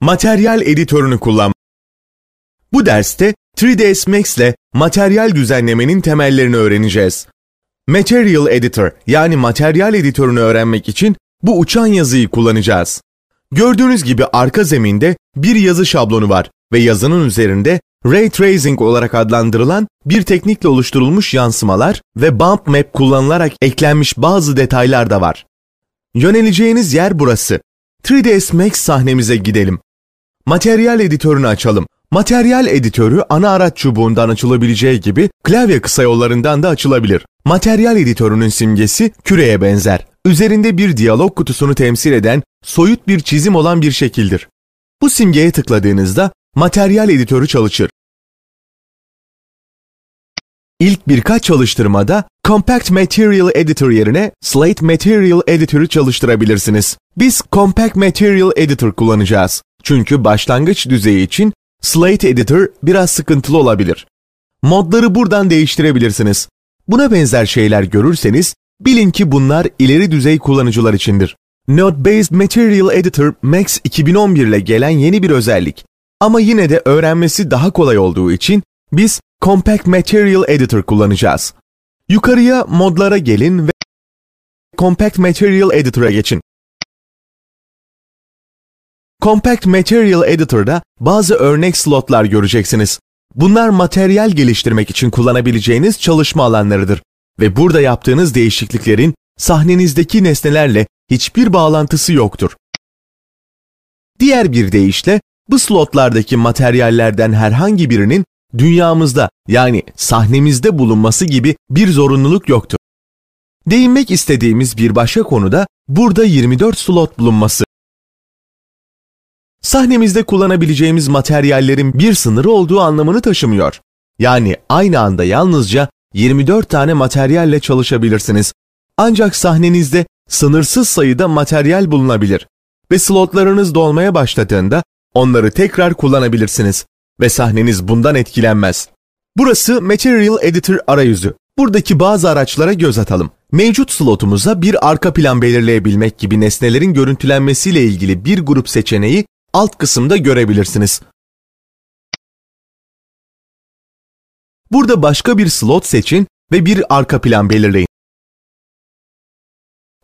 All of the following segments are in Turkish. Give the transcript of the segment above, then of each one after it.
Materyal editörünü kullan. Bu derste 3ds Max ile materyal düzenlemenin temellerini öğreneceğiz. Material Editor yani materyal editörünü öğrenmek için bu uçan yazıyı kullanacağız. Gördüğünüz gibi arka zeminde bir yazı şablonu var ve yazının üzerinde Ray Tracing olarak adlandırılan bir teknikle oluşturulmuş yansımalar ve bump map kullanılarak eklenmiş bazı detaylar da var. Yöneleceğiniz yer burası. 3ds Max sahnemize gidelim. Materyal editörünü açalım. Materyal editörü ana araç çubuğundan açılabileceği gibi klavye kısa yollarından da açılabilir. Materyal editörünün simgesi küreye benzer. Üzerinde bir diyalog kutusunu temsil eden soyut bir çizim olan bir şekildir. Bu simgeye tıkladığınızda materyal editörü çalışır. İlk birkaç çalıştırmada Compact Material Editor yerine Slate Material Editor'ı çalıştırabilirsiniz. Biz Compact Material Editor kullanacağız. Çünkü başlangıç düzeyi için Slate Editor biraz sıkıntılı olabilir. Modları buradan değiştirebilirsiniz. Buna benzer şeyler görürseniz bilin ki bunlar ileri düzey kullanıcılar içindir. Node-Based Material Editor Max 2011 ile gelen yeni bir özellik. Ama yine de öğrenmesi daha kolay olduğu için biz Compact Material Editor kullanacağız. Yukarıya modlara gelin ve Compact Material Editor'a geçin. Compact Material Editor'da bazı örnek slotlar göreceksiniz. Bunlar materyal geliştirmek için kullanabileceğiniz çalışma alanlarıdır ve burada yaptığınız değişikliklerin sahnenizdeki nesnelerle hiçbir bağlantısı yoktur. Diğer bir deyişle bu slotlardaki materyallerden herhangi birinin dünyamızda yani sahnemizde bulunması gibi bir zorunluluk yoktur. Değinmek istediğimiz bir başka konu da burada 24 slot bulunması. Sahnemizde kullanabileceğimiz materyallerin bir sınırı olduğu anlamını taşımıyor. Yani aynı anda yalnızca 24 tane materyalle çalışabilirsiniz. Ancak sahnenizde sınırsız sayıda materyal bulunabilir ve slotlarınız dolmaya başladığında onları tekrar kullanabilirsiniz ve sahneniz bundan etkilenmez. Burası Material Editor arayüzü. Buradaki bazı araçlara göz atalım. Mevcut slotumuza bir arka plan belirleyebilmek gibi nesnelerin görüntülenmesiyle ilgili bir grup seçeneği alt kısımda görebilirsiniz. Burada başka bir slot seçin ve bir arka plan belirleyin.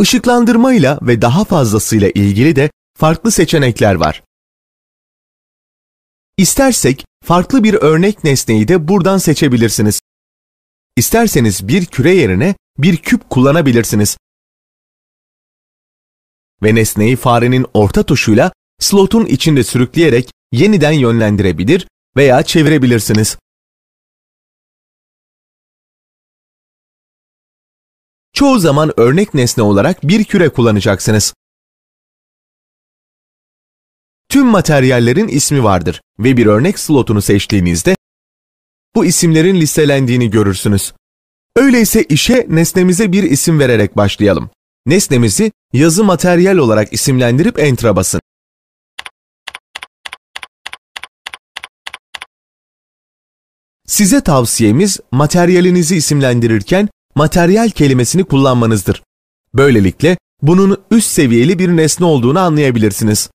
Işıklandırmayla ve daha fazlasıyla ilgili de farklı seçenekler var. İstersek farklı bir örnek nesneyi de buradan seçebilirsiniz. İsterseniz bir küre yerine bir küp kullanabilirsiniz. Ve nesneyi farenin orta tuşuyla slotun içinde sürükleyerek yeniden yönlendirebilir veya çevirebilirsiniz. Çoğu zaman örnek nesne olarak bir küre kullanacaksınız. Tüm materyallerin ismi vardır ve bir örnek slotunu seçtiğinizde bu isimlerin listelendiğini görürsünüz. Öyleyse işe nesnemize bir isim vererek başlayalım. Nesnemizi yazı materyal olarak isimlendirip Enter'a basın. Size tavsiyemiz materyalinizi isimlendirirken materyal kelimesini kullanmanızdır. Böylelikle bunun üst seviyeli bir nesne olduğunu anlayabilirsiniz.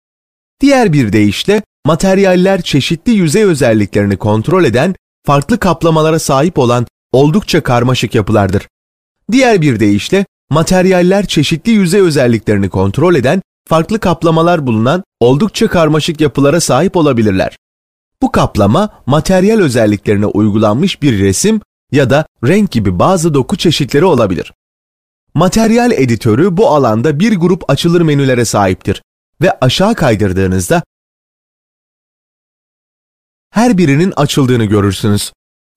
Diğer bir deyişle materyaller çeşitli yüzey özelliklerini kontrol eden, farklı kaplamalara sahip olan oldukça karmaşık yapılardır. Diğer bir deyişle materyaller çeşitli yüzey özelliklerini kontrol eden, farklı kaplamalar bulunan oldukça karmaşık yapılara sahip olabilirler. Bu kaplama materyal özelliklerine uygulanmış bir resim ya da renk gibi bazı doku çeşitleri olabilir. Materyal editörü bu alanda bir grup açılır menülere sahiptir ve aşağı kaydırdığınızda her birinin açıldığını görürsünüz.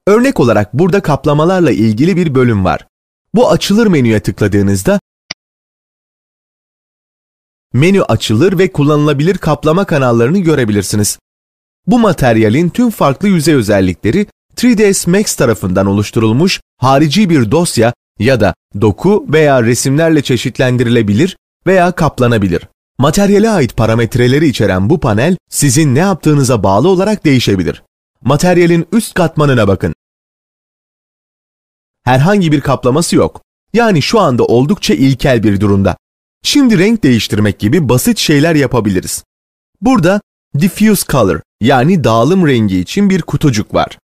Örnek olarak burada kaplamalarla ilgili bir bölüm var. Bu açılır menüye tıkladığınızda menü açılır ve kullanılabilir kaplama kanallarını görebilirsiniz. Bu materyalin tüm farklı yüzey özellikleri 3ds Max tarafından oluşturulmuş harici bir dosya ya da doku veya resimlerle çeşitlendirilebilir veya kaplanabilir. Materyale ait parametreleri içeren bu panel sizin ne yaptığınıza bağlı olarak değişebilir. Materyalin üst katmanına bakın. Herhangi bir kaplaması yok. Yani şu anda oldukça ilkel bir durumda. Şimdi renk değiştirmek gibi basit şeyler yapabiliriz. Burada diffuse color yani dağılım rengi için bir kutucuk var.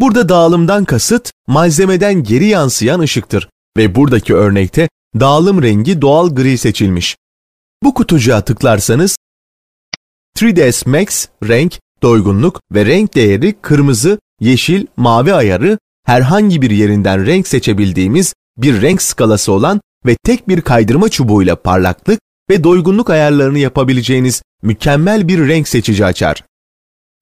Burada dağılımdan kasıt malzemeden geri yansıyan ışıktır ve buradaki örnekte dağılım rengi doğal gri seçilmiş. Bu kutucuğa tıklarsanız 3ds Max renk, doygunluk ve renk değeri kırmızı, yeşil, mavi ayarı herhangi bir yerinden renk seçebildiğimiz bir renk skalası olan ve tek bir kaydırma çubuğuyla parlaklık ve doygunluk ayarlarını yapabileceğiniz mükemmel bir renk seçici açar.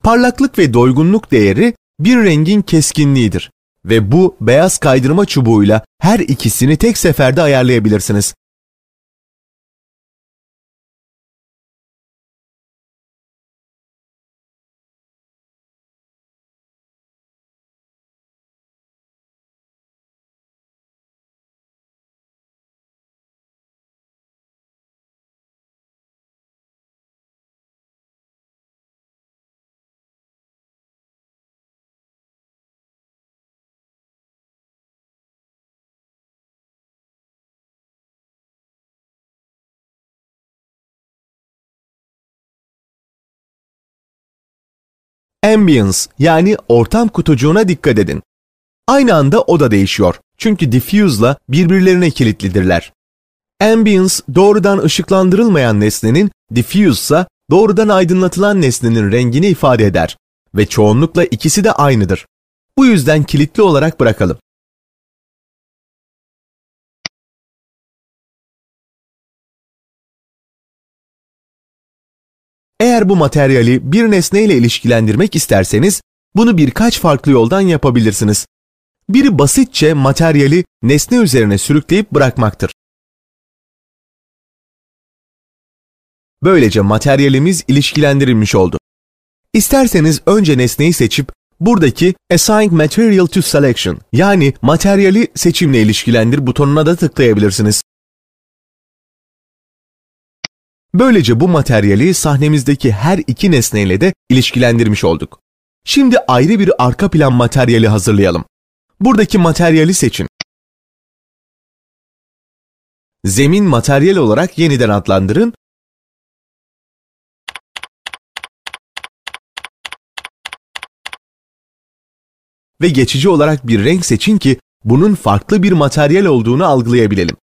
Parlaklık ve doygunluk değeri bir rengin keskinliğidir ve bu beyaz kaydırma çubuğuyla her ikisini tek seferde ayarlayabilirsiniz. Ambience yani ortam kutucuğuna dikkat edin. Aynı anda o da değişiyor. Çünkü diffuse'la birbirlerine kilitlidirler. Ambience doğrudan ışıklandırılmayan nesnenin, diffuse ise doğrudan aydınlatılan nesnenin rengini ifade eder ve çoğunlukla ikisi de aynıdır. Bu yüzden kilitli olarak bırakalım. Eğer bu materyali bir nesneyle ilişkilendirmek isterseniz bunu birkaç farklı yoldan yapabilirsiniz. Biri basitçe materyali nesne üzerine sürükleyip bırakmaktır. Böylece materyalimiz ilişkilendirilmiş oldu. İsterseniz önce nesneyi seçip buradaki Assign Material to Selection yani materyali seçimle ilişkilendir butonuna da tıklayabilirsiniz. Böylece bu materyali sahnemizdeki her iki nesneyle de ilişkilendirmiş olduk. Şimdi ayrı bir arka plan materyali hazırlayalım. Buradaki materyali seçin. Zemin materyal olarak yeniden adlandırın ve geçici olarak bir renk seçin ki bunun farklı bir materyal olduğunu algılayabilelim.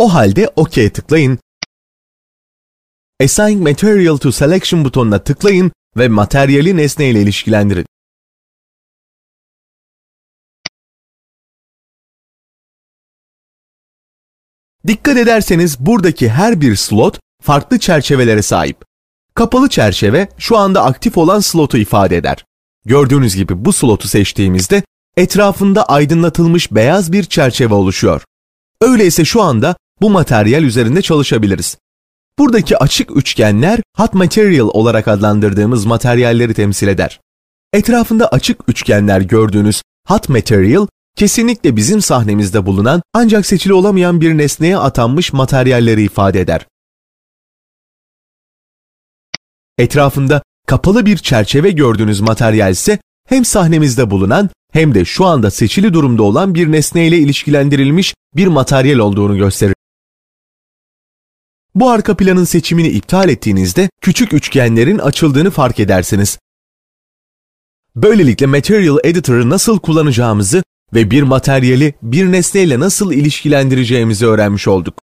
O halde OK tıklayın. Assign Material to Selection butonuna tıklayın ve materyali nesneyle ilişkilendirin. Dikkat ederseniz buradaki her bir slot farklı çerçevelere sahip. Kapalı çerçeve şu anda aktif olan slotu ifade eder. Gördüğünüz gibi bu slotu seçtiğimizde etrafında aydınlatılmış beyaz bir çerçeve oluşuyor. Öyleyse şu anda bu materyal üzerinde çalışabiliriz. Buradaki açık üçgenler hot material olarak adlandırdığımız materyalleri temsil eder. Etrafında açık üçgenler gördüğünüz hot material kesinlikle bizim sahnemizde bulunan ancak seçili olamayan bir nesneye atanmış materyalleri ifade eder. Etrafında kapalı bir çerçeve gördüğünüz materyal ise hem sahnemizde bulunan hem de şu anda seçili durumda olan bir nesneyle ilişkilendirilmiş bir materyal olduğunu gösterir. Bu arka planın seçimini iptal ettiğinizde küçük üçgenlerin açıldığını fark edersiniz. Böylelikle Material Editor'ı nasıl kullanacağımızı ve bir materyali bir nesneyle nasıl ilişkilendireceğimizi öğrenmiş olduk.